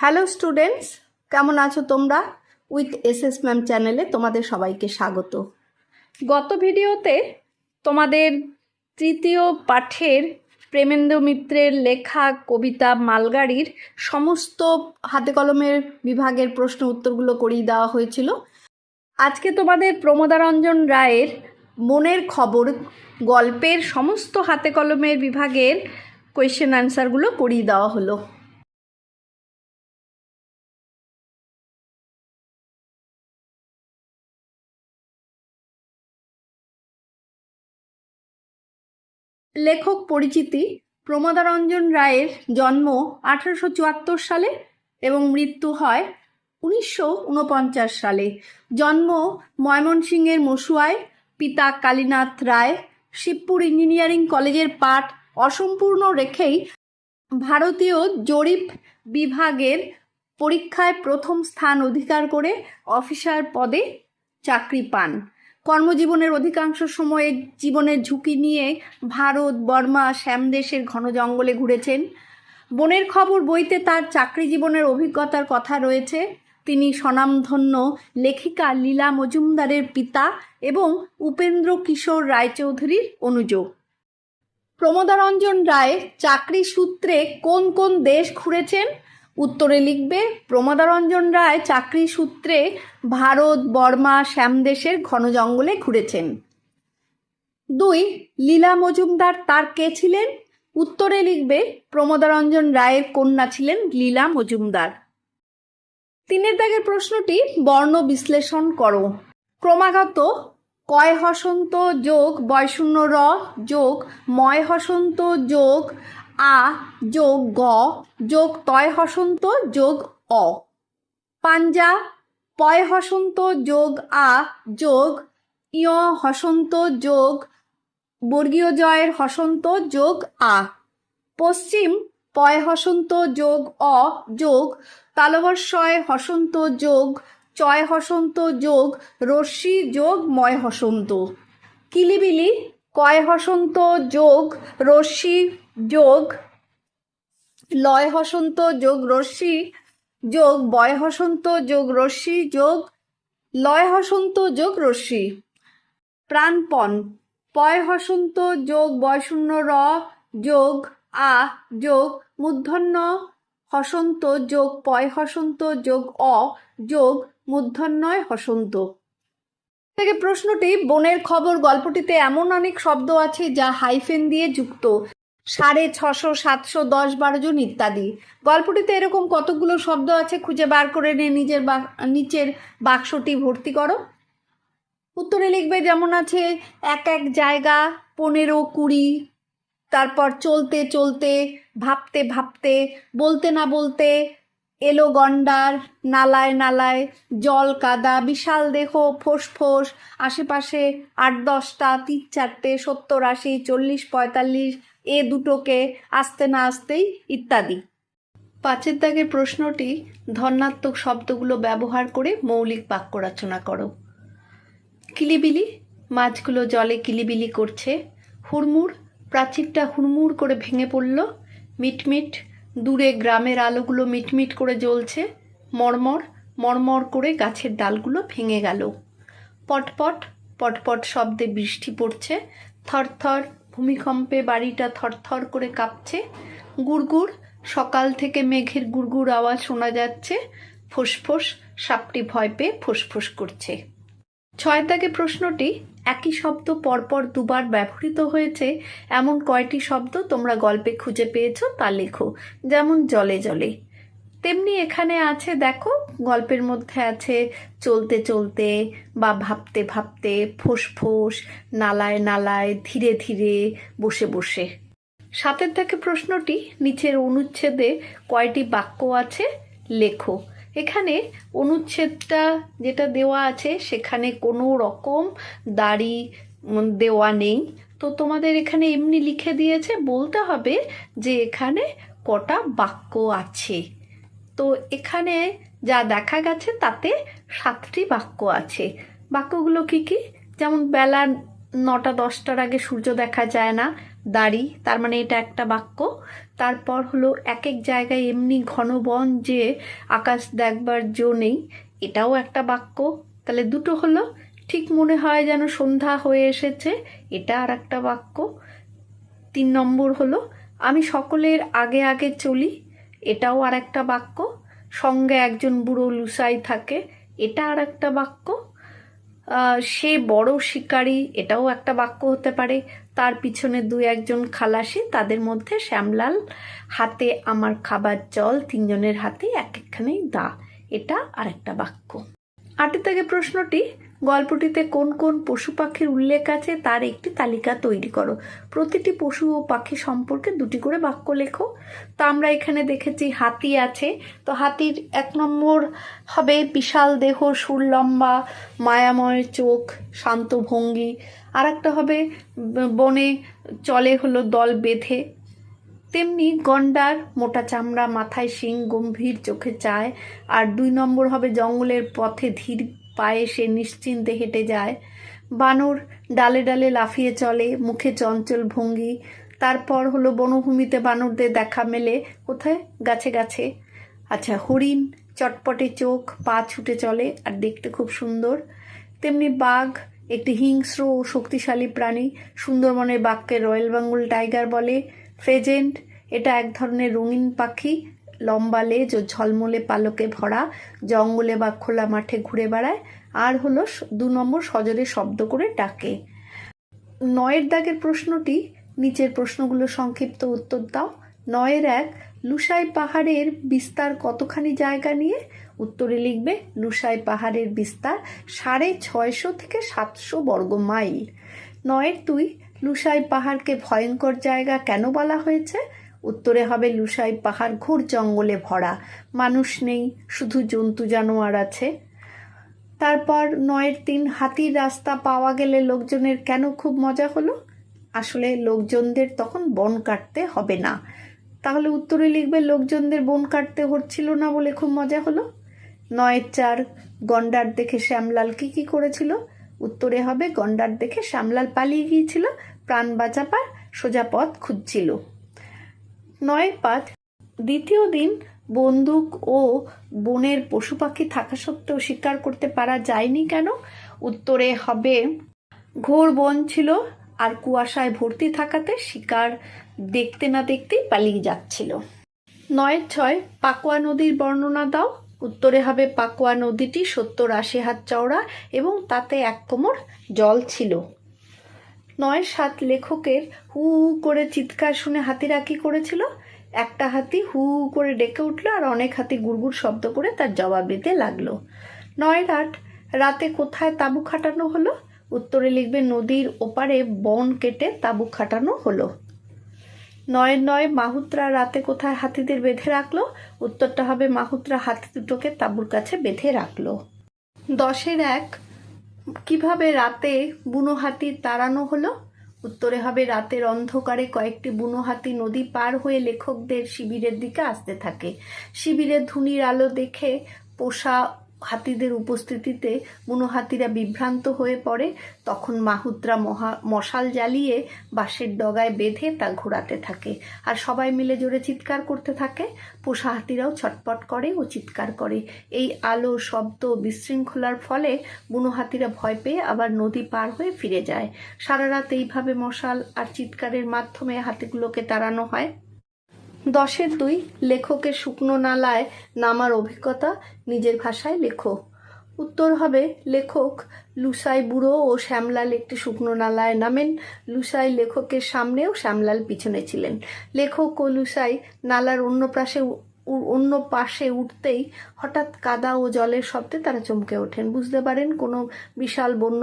Hello students কেমন আছো তোমরা? উইথ এস এস ম্যাম চ্যানেলে তোমাদের সবাইকে স্বাগত। গত ভিডিওতে তোমাদের তৃতীয় পাঠের প্রেমেন্দ্র মিত্রের লেখা, কবিতা, মালগাড়ির সমস্ত হাতে কলমের বিভাগের প্রশ্ন উত্তরগুলো করিয়ে দেওয়া হয়েছিল। আজকে তোমাদের প্রমোদারঞ্জন রায়ের মনের খবর, গল্পের সমস্ত হাতে কলমের বিভাগের কোয়েশ্চেন অ্যান্সারগুলো করিয়ে দেওয়া হলো। লেখক পরিচিতি প্রমোদারঞ্জন রায়ের জন্ম আঠারোশো চুয়াত্তর সালে এবং মৃত্যু হয় উনিশশো উনপঞ্চাশ সালে। জন্ম ময়মনসিংহের মসুয়ায়। পিতা কালীনাথ রায়। শিবপুর ইঞ্জিনিয়ারিং কলেজের পাঠ অসম্পূর্ণ রেখেই ভারতীয় জরিপ বিভাগের পরীক্ষায় প্রথম স্থান অধিকার করে অফিসার পদে চাকরি পান। কর্মজীবনের অধিকাংশ সময়ে জীবনের ঝুঁকি নিয়ে ভারত, বর্মা শ্যামদেশের ঘন জঙ্গলে ঘুরেছেন। বনের খবর বইতে তার চাকরি জীবনের অভিজ্ঞতার কথা রয়েছে। তিনি স্বনামধন্য লেখিকা লীলা মজুমদারের পিতা এবং উপেন্দ্র কিশোর রায়চৌধুরীর অনুজ। প্রমোদারঞ্জন রায় চাকরি সূত্রে কোন কোন দেশ ঘুরেছেন? উত্তরে লিখবে, প্রমোদারঞ্জন রায় চাকরি সূত্রে ভারত, বর্মা শ্যামদেশের ঘন জঙ্গলে ঘুরেছেন। দুই, লীলা মজুমদার তার কে ছিলেন? উত্তরে লিখবে, প্রমোদারঞ্জন রায়ের কন্যা ছিলেন লীলা মজুমদার। তিনের দাগের প্রশ্নটি, বর্ণ বিশ্লেষণ করো। ক্রমাগত, কয় হসন্ত যোগ বয়শূন্য র যোগ, ময় হসন্ত যোগ আ যোগ গ, যোগ তয় হসন্ত, যোগ অ। পাঞ্জা, পয় হসন্ত, যোগ আ, যোগ ইয় হসন্ত, যোগ বর্গীয় জয়ের হসন্ত, যোগ আ। পশ্চিম, পয় হসন্ত, যোগ অ, যোগ তালবর্ষয় হসন্ত, যোগ চয় হসন্ত, যোগ রশ্মি, যোগ ময় হসন্ত। কিলিবিলি কয় হসন্ত যোগ রশ্মি যোগ? লয় হসন্ত যোগ রশ্মি যোগ, বয় হসন্ত যোগ রশ্মি যোগ, লয় হসন্ত যোগ রশ্মি। প্রাণপণ, পয় হসন্ত যোগ বয়শূন্য র, যোগ, আ, যোগ, মূর্ধন্য হসন্ত যোগ, পয় হসন্ত যোগ, অ, যোগ, মূর্ধন্যয় হসন্ত। থেকে প্রশ্নটি, বনের খবর, গল্পটিতে এমন অনেক শব্দ আছে যা হাইফেন দিয়ে যুক্ত। সাড়ে ছশো, সাতশো, দশ, বারো জন ইত্যাদি। গল্পটিতে এরকম কতগুলো শব্দ আছে খুঁজে বার করে নিয়ে নিজের নিচের বাক্সটি ভর্তি করো। উত্তরে লিখবে যেমন আছে, এক এক জায়গা পনেরো, কুড়ি। তারপর চলতে চলতে, ভাবতে ভাবতে, বলতে না বলতে এলো গন্ডার, নালায় নালায়, জল কাদা, বিশাল দেহ, ফোঁস ফোঁস, আশেপাশে আট দশটা, তিন চারটে, সত্তর আশি, চল্লিশ পঁয়তাল্লিশ, এ দুটোকে আসতে না আসতেই ইত্যাদি। পাঁচের দাগের প্রশ্নটি ধর্নাত্মক শব্দগুলো ব্যবহার করে মৌলিক বাক্য রচনা করো। কিলিবিলি, মাছগুলো জলে কিলিবিলি করছে, হুড়মুড়, প্রাচীরটা হুড়মুড় করে ভেঙে পড়ল, মিটমিট দূরে গ্রামের আলোগুলো মিটমিট করে জ্বলছে মরমর মরমর করে গাছের ডালগুলো ভেঙে গেল। পটপট পটপট শব্দে বৃষ্টি পড়ছে, থরথর ভূমিকম্পে বাড়িটা থরথর করে কাঁপছে, গুড়গুড়, সকাল থেকে মেঘের গুড়গুড় আওয়াজ শোনা যাচ্ছে, ফোঁস সাপটি ভয় পেয়ে ফোঁস করছে। ছয় দাগে প্রশ্নটি, একই শব্দ পরপর দুবার ব্যবহৃত হয়েছে, এমন কয়টি শব্দ তোমরা গল্পে খুঁজে পেয়েছ তা লেখো, যেমন জলে জলে। তেমনি এখানে আছে, দেখো, গল্পের মধ্যে আছে, চলতে চলতে বা ভাবতে ভাবতে, ফোঁস ফোঁস, নালায় নালায়, ধীরে ধীরে, বসে বসে। সাতের থেকে প্রশ্নটি, নিচের অনুচ্ছেদে কয়টি বাক্য আছে, লেখো। এখানে অনুচ্ছেদটা যেটা দেওয়া আছে, সেখানে কোনো রকম দাড়ি দেওয়া নেই। তো তোমাদের এখানে এমনি লিখে দিয়েছে, বলতে হবে যে এখানে কটা বাক্য আছে। তো এখানে যা দেখা গেছে, তাতে সাতটি বাক্য আছে। বাক্যগুলো কি কি? যেমন বেলা নটা দশটার আগে সূর্য দেখা যায় না, দাড়ি, তার মানে এটা একটা বাক্য। তারপর হলো এক এক জায়গায় এমনি ঘন বন যে আকাশ দেখবার জো নেই, এটাও একটা বাক্য। তাহলে দুটো হলো, ঠিক মনে হয় যেন সন্ধ্যা হয়ে এসেছে, এটা আর একটা বাক্য। তিন নম্বর হলো, আমি সকলের আগে আগে চলি, এটাও আর একটা বাক্য। সঙ্গে একজন বুড়ো লুসাই থাকে, এটা আর একটা বাক্য। সে বড় শিকারী, এটাও একটা বাক্য হতে পারে। তার পিছনে দু একজন খালাসি, তাদের মধ্যে শ্যামলাল, হাতে আমার খাবার জল, তিনজনের হাতে এক একখানেই দা। এটা আরেকটা বাক্য। আটের থেকে প্রশ্নটি গল্পটিতে কোন কোন পশু পাখির উল্লেখ আছে তার একটি তালিকা তৈরি করো। প্রতিটি পশু ও পাখি সম্পর্কে দুটি করে বাক্য লেখো। তো আমরা এখানে দেখেছি হাতি আছে। তো হাতির এক নম্বর হবে বিশাল দেহ, সুর লম্বা, মায়াময় চোখ, শান্ত ভঙ্গি। আর একটা হবে বনে চলে হলো দল বেঁধে। তেমনি গন্ডার, মোটা চামড়া, মাথায় শিং, গম্ভীর চোখে চায়। আর দুই নম্বর হবে জঙ্গলের পথে ধীর পায়ে সে নিশ্চিন্তে হেঁটে যায়। বানর ডালে ডালে লাফিয়ে চলে, মুখে চঞ্চল ভঙ্গি। তারপর হলো বনভূমিতে বানরদের দেখা মেলে, কোথায়? গাছে গাছে। আচ্ছা হরিণ চটপটে চোখ, পা ছুটে চলে আর দেখতে খুব সুন্দর। তেমনি বাঘ, একটি হিংস্র ও শক্তিশালী প্রাণী, সুন্দরবনের বাঘকে রয়্যাল বেঙ্গল টাইগার বলে। ফেজেন্ট এটা এক ধরনের রঙিন পাখি লম্বা লেজ ও ঝলমলে পালকে ভরা, জঙ্গলে বা খোলা মাঠে ঘুরে বেড়ায়, আর হলো দু নম্বর সজরে শব্দ করে ডাকে। নয়ের দাগের প্রশ্নটি, নিচের প্রশ্নগুলো সংক্ষিপ্ত উত্তর দাও। নয়ের এক, লুসাই পাহাড়ের বিস্তার কতখানি জায়গা নিয়ে? উত্তরে লিখবে, লুসাই পাহাড়ের বিস্তার সাড়ে ছয়শো থেকে সাতশো বর্গ মাইল। নয়ের দুই, লুসাই পাহাড়কে ভয়ঙ্কর জায়গা কেন বলা হয়েছে? উত্তরে হবে লুসাই পাহাড় ঘোর জঙ্গলে ভরা। মানুষ নেই, শুধু জন্তু জানোয়ার আছে। তারপর নয়ের তিন হাতির রাস্তা পাওয়া গেলে লোকজনের কেন খুব মজা হলো? আসলে লোকজনদের তখন বন কাটতে হবে না। তাহলে উত্তরে লিখবে, লোকজনদের বন কাটতে হচ্ছিল না বলে খুব মজা হলো? নয়ের চার, গন্ডার দেখে শ্যামলাল কি কি করেছিল? উত্তরে হবে, গন্ডার দেখে শ্যামলাল পালিয়ে গিয়েছিল, প্রাণ বাঁচাবার সোজা পথ খুঁজছিল। নয়, পাঁচ। দ্বিতীয় দিন বন্দুক ও বনের পশু পাখি থাকা সত্ত্বেও শিকার করতে পারা যায়নি কেন? উত্তরে হবে, ঘোর বন ছিল, আর কুয়াশায় ভর্তি থাকাতে শিকার দেখতে না দেখতেই পালিয়ে যাচ্ছিল। নয়, ছয়, পাকুয়া নদীর বর্ণনা দাও। উত্তরে হবে, পাকুয়া নদীটি সত্তর আশি হাত চওড়া এবং তাতে এক কোমর জল ছিল। নয়, সাত লেখকের হু করে চিৎকার শুনে হাতিরা কি করেছিল? একটা হাতি হু করে ডেকে উঠল আর অনেক হাতি গুড়গুড় শব্দ করে তার জবাব দিতে লাগল। নয়, আট, রাতে কোথায় তাঁবু খাটানো হলো? উত্তরে লিখবে, নদীর ওপারে বন কেটে তাঁবু খাটানো হলো। নয় নয়, মাহুত্রা রাতে কোথায় হাতিদের বেঁধে রাখল? উত্তরটা হবে, মাহুত্রা হাতি দুটোকে তাঁবুর কাছে বেঁধে রাখল। দশের এক কীভাবে রাতে বুনো হাতি তাড়ানো হলো? উত্তরে হবে, রাতের অন্ধকারে কয়েকটি বুনো হাতি নদী পার হয়ে লেখকদের শিবিরের দিকে আসতে থাকে। শিবিরের ধুনির আলো দেখে পোষা হাতিদের উপস্থিতিতে বুনো হাতিরা বিভ্রান্ত হয়ে পড়ে। তখন মাহুদ্রা মহা, মশাল জ্বালিয়ে বাঁশের ডগায় বেঁধে তা ঘোরাতে থাকে। আর সবাই মিলে জোরে চিৎকার করতে থাকে। পোষা হাতিরাও ছটপট করে ও চিৎকার করে। এই আলো, শব্দ, বিশৃঙ্খলার ফলে বুনো হাতিরা ভয় পেয়ে আবার নদী পার হয়ে ফিরে যায়। সারা রাত এইভাবে মশাল আর চিৎকারের মাধ্যমে হাতিগুলোকে তাড়ানো হয়। দশের দুই লেখকের শুকনো নালায় নামার অভিজ্ঞতা নিজের ভাষায় লেখো। উত্তর হবে, লেখক লুসাই বুড়ো ও শ্যামলাল একটি শুকনো নালায় নামেন। লুসাই লেখকের সামনেও শ্যামলাল পিছনে ছিলেন। লেখক ও লুসাই নালার অন্য পাশে অন্য পাশে উঠতেই হঠাৎ কাদা ও জলের শব্দে তারা চমকে ওঠেন। বুঝতে পারেন, কোনো বিশাল বন্য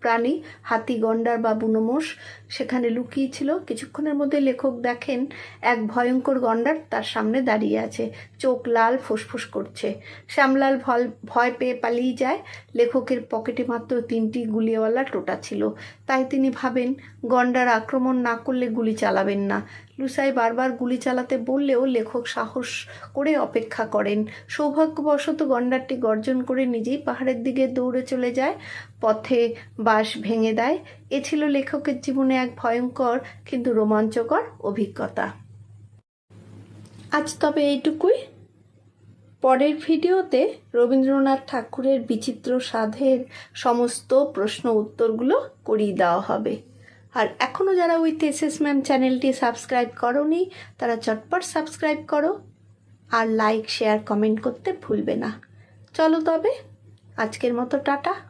প্রাণী, হাতি, গন্ডার বা বুনোমোষ। সেখানে লুকিয়ে ছিল কিছুক্ষণের মধ্যে লেখক দেখেন, এক ভয়ঙ্কর গন্ডার তার সামনে দাঁড়িয়ে আছে। চোখ লাল, ফুসফুস করছে। শ্যামলাল ভল ভয় পেয়ে পালিয়ে যায়। লেখকের পকেটে মাত্র তিনটি গুলিওয়ালা টোটা ছিল। তাই তিনি ভাবেন গন্ডার আক্রমণ না করলে গুলি চালাবেন না। লুসাই বারবার গুলি চালাতে বললেও লেখক সাহস করে অপেক্ষা করেন। সৌভাগ্যবশত গন্ডারটি গর্জন করে নিজেই পাহাড়ের দিকে দৌড়ে চলে যায়, পথে বাঁশ ভেঙে দেয়। এ ছিল লেখকের জীবনে এক ভয়ঙ্কর কিন্তু রোমাঞ্চকর অভিজ্ঞতা। আজ তবে এইটুকুই। পরের ভিডিওতে রবীন্দ্রনাথ ঠাকুরের বিচিত্র সাধের সমস্ত প্রশ্ন উত্তরগুলো করিয়ে দেওয়া হবে। আর এখনও যারা উইথ এস এস ম্যাম চ্যানেলটি সাবস্ক্রাইব করনি, তারা চটপট সাবস্ক্রাইব করো আর লাইক শেয়ার কমেন্ট করতে ভুলবে না। চলো তবে, আজকের মতো টাটা।